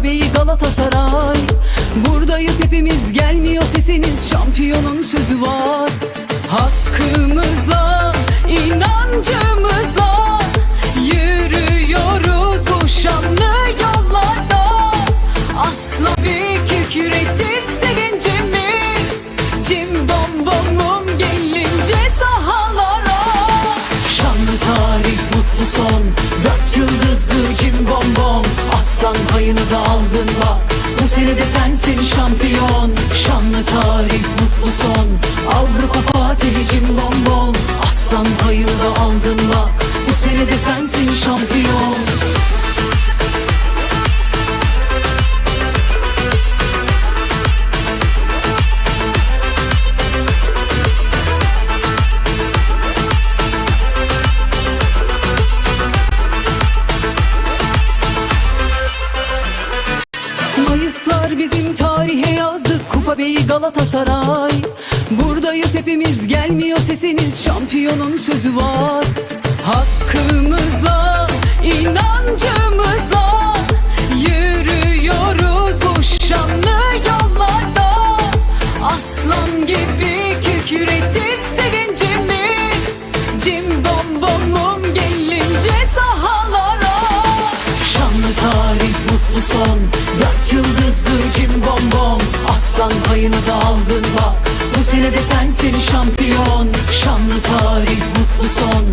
Kupa Beyi Galatasaray. Buradayız hepimiz gelmiyor sesiniz. Şampiyonun sözü var payını da aldın bak. Bu sene de sensin şampiyon. Şanlı tarih mutlu son. Avrupa Fatih cim bom bom Aslan payını da aldın bak. Bu sene de sensin şampiyon Mayıslar bizim tarihe yazdık Kupa Beyi Galatasaray. Buradayız hepimiz gelmiyor sesiniz Şampiyonun sözü var. Hakkımızla inancımızla Yürüyoruz bu şanlı yollarda. Aslan gibi kükretir sevincimiz Cim bom bom bom gelince sahalara. Şanlı tarih mutlu son Aslan payını da aldın bak. Bu sene de sensin şampiyon. Şanlı tarih mutlu son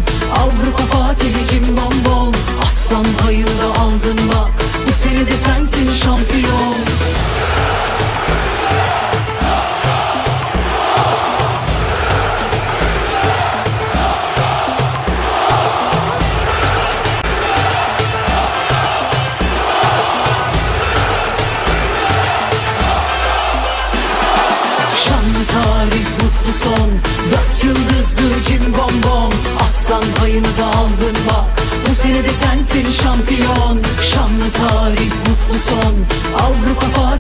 mutlu son? Dört yıldızlı cim bom bom Aslan payını da aldın bak. Bu sene de sensin şampiyon. Şanlı tarih mutlu son. Avrupa Fatih